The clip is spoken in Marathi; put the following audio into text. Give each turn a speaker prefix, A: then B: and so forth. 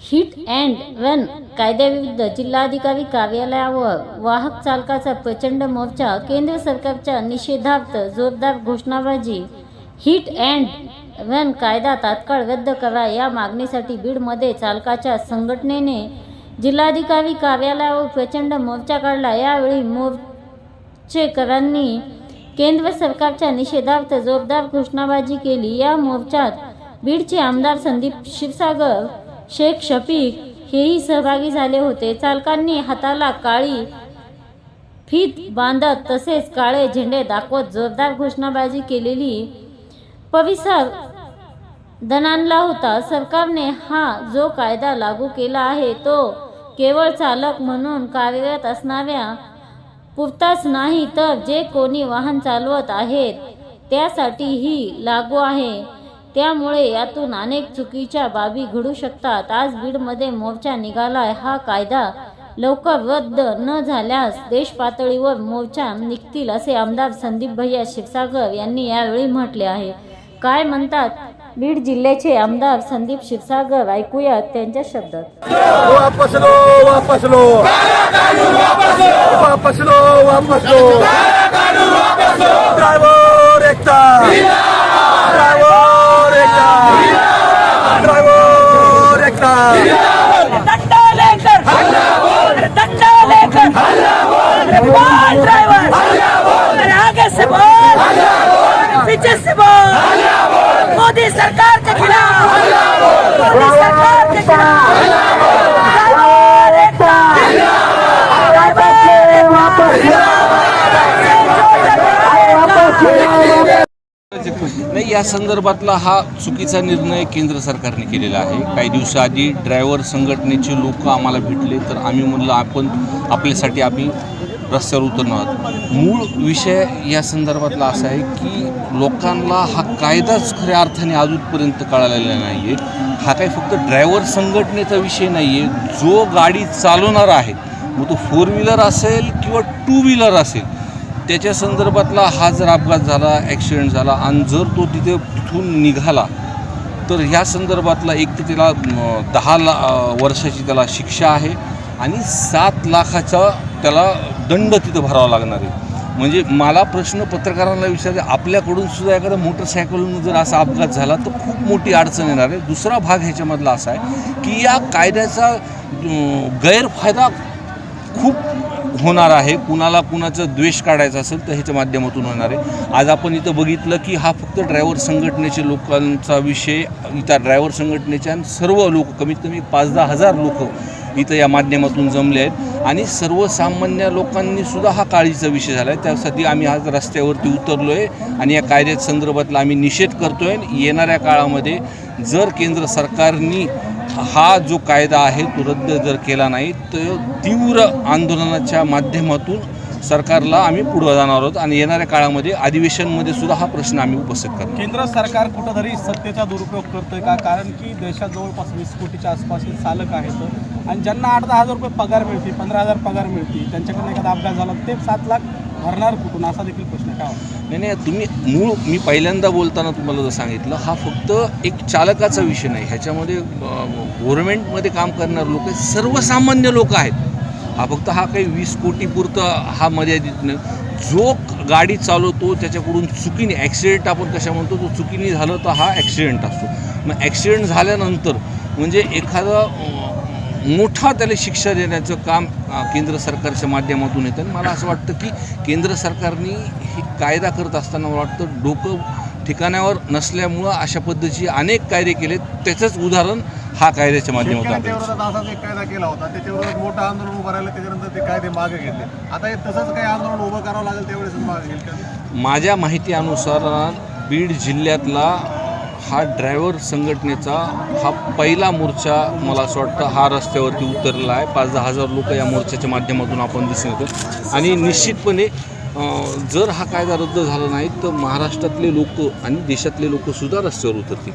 A: हिट अँड रन कायद्याविरुद्ध जिल्हाधिकारी कार्यालयावर वाहक चालकाचा प्रचंड मोर्चा केंद्र सरकारच्या निषेधार्थ जोरदार घोषणाबाजी हिट अँड रन कायदा तात्काळ रद्द करा या मागणीसाठी बीडमध्ये चालकाच्या संघटनेने जिल्हाधिकारी कार्यालयावर प्रचंड मोर्चा काढला. यावेळी मोर्चेकरांनी केंद्र सरकारच्या निषेधार्थ जोरदार घोषणाबाजी केली. या मोर्चात बीडचे आमदार संदीप क्षीरसागर शेख शफीक हेही सहभागी झाले होते. चालकांनी हाताला काळी फीत बांधत तसेच काळे झेंडे दाखवत जोरदार घोषणाबाजी केलेली परिसर दणाणला होता. सरकारने हा जो कायदा लागू केला आहे तो केवळ चालक म्हणून कार्यरत असणाऱ्या पुरताच नाही तर जे कोणी वाहन चालवत आहेत त्यासाठीही लागू आहे. त्यामुळे यातून अनेक चुकीच्या बाबी घडू शकतात. आज बीडमध्ये मोर्चा निघालाय. हा कायदा लवकर रद्द न झाल्यास देश पातळीवर मोर्चा निघतील असे आमदार संदीप भैया क्षीरसागर यांनी यावेळी म्हटले आहे. काय म्हणतात बीड जिल्ह्याचे आमदार संदीप क्षीरसागर? ऐकूयात त्यांच्या शब्दात.
B: वापस लो वापस लो. वापस लो वापस लो. ड्राइवर एकता ड्राइवर
C: मोदी सरकार के खिलाफ मोदी सरकार के खिलाफ ड्राइवर एकता ड्राइवर वापस म्हणजे
D: नाही या संदर्भातला हा चुकीचा निर्णय केंद्र सरकारने केलेला आहे. काही दिवसाआधी ड्रायव्हर संघटनेचे लोक आम्हाला भेटले तर आम्ही म्हणलं आपण आपल्यासाठी आम्ही रस्त्यावर उतरणार आहोत. मूळ विषय या संदर्भातला असा आहे की लोकांना हा कायदाच खऱ्या अर्थाने अजूनपर्यंत कळालेला नाही आहे हा काही फक्त ड्रायव्हर संघटनेचा विषय नाही आहे जो गाडी चालवणारा आहे मग तो फोर व्हीलर असेल किंवा टू व्हीलर असेल त्याच्या संदर्भातला हा जर अपघात झाला ॲक्सिडेंट झाला आणि जर तो तिथे तिथून निघाला तर ह्या संदर्भातला एक तर त्याला दहा ला वर्षाची त्याला शिक्षा आहे आणि सात लाखाचा त्याला दंड तिथं भरावा लागणार आहे. म्हणजे मला प्रश्न पत्रकारांना विचारले आपल्याकडून सुद्धा एखादा मोटरसायकलून जर असा अपघात झाला तर खूप मोठी अडचण येणार आहे. दुसरा भाग ह्याच्यामधला असा आहे की या कायद्याचा गैरफायदा खूप होणार आहे. कुणाला कुणाचं द्वेष काढायचा असेल तर ह्याच्या माध्यमातून होणार आहे. आज आपण इथं बघितलं की हा फक्त ड्रायव्हर संघटनेचे लोकांचा विषय इथं ड्रायव्हर संघटनेच्या आणि सर्व लोक कमीत कमी पाच दहा हजार लोक इथं या माध्यमातून जमले आहेत. आणि सर्वसामान्य लोकांनी सुद्धा हा काळीचा विषय झाला आहे त्यासाठी आम्ही आज रस्त्यावरती उतरलो आहे आणि या कायद्या संदर्भातला आम्ही निषेध करतो आहे येणाऱ्या काळामध्ये जर केंद्र सरकारनी हा जो कायदा आहे तो रद्द जर केला नाही तर तीव्र आंदोलनाच्या माध्यमातून सरकारला आम्ही पुढं जाणार आहोत आणि येणाऱ्या काळामध्ये अधिवेशनमध्ये सुद्धा हा प्रश्न आम्ही उपस्थित करणार
E: केंद्र सरकार कुठंतरी सत्तेचा दुरुपयोग करतोय का? कारण की देशात जवळपास वीस कोटीच्या आसपास हे चालक आहेत आणि ज्यांना आठ दहा हजार रुपये पगार मिळते पंधरा हजार पगार मिळते त्यांच्याकडून एखादा अपघात झाला ते सात लाख भरणार कुठून? असा देखील प्रश्न काय
D: नाही नाही तुम्ही मूळ मी पहिल्यांदा बोलताना तुम्हाला जर सांगितलं हा फक्त एक चालकाचा विषय नाही. ह्याच्यामध्ये गव्हर्नमेंटमध्ये काम करणारे लोक सर्वसामान्य लोक आहेत. हा फक्त हा काही वीस कोटीपुरतं हा मर्यादित नाही. जो गाडी चालवतो त्याच्याकडून चुकीने ॲक्सिडेंट आपण कशा म्हणतो तो चुकीने झालं तर हा ॲक्सिडेंट असतो. मग ॲक्सिडेंट झाल्यानंतर म्हणजे एखादा मोठा त्याला शिक्षा देण्याचं काम केंद्र सरकारच्या माध्यमातून येतं. आणि मला असं वाटतं की केंद्र सरकारने हे कायदा करत असताना मला वाटतं डोकं ठिकाणावर नसल्यामुळं अशा पद्धतीचे अनेक कायदे केलेत. त्याचंच उदाहरण हा कायद्याच्या माध्यमातून
B: असाच एक कायदा केला होता. त्याच्या विरोधात मोठं आंदोलन उभं राहिलं त्याच्यानंतर ते कायदे मागे घेतले. आता हे तसंच काही आंदोलन उभं करावं लागेल त्यावेळेस मागे घेईल का
D: माझ्या माहितीनुसार बीड जिल्ह्यातला हा ड्रायव्हर संघटनेचा हा पहिला मोर्चा मला असं वाटतं हा रस्त्यावरती उतरला आहे. पाच दहा हजार लोक या मोर्चाच्या माध्यमातून आपण दिसून येतो आणि निश्चितपणे जर हा कायदा रद्द झाला नाही तर महाराष्ट्रातले लोक आणि देशातले लोकसुद्धा रस्त्यावर उतरतील.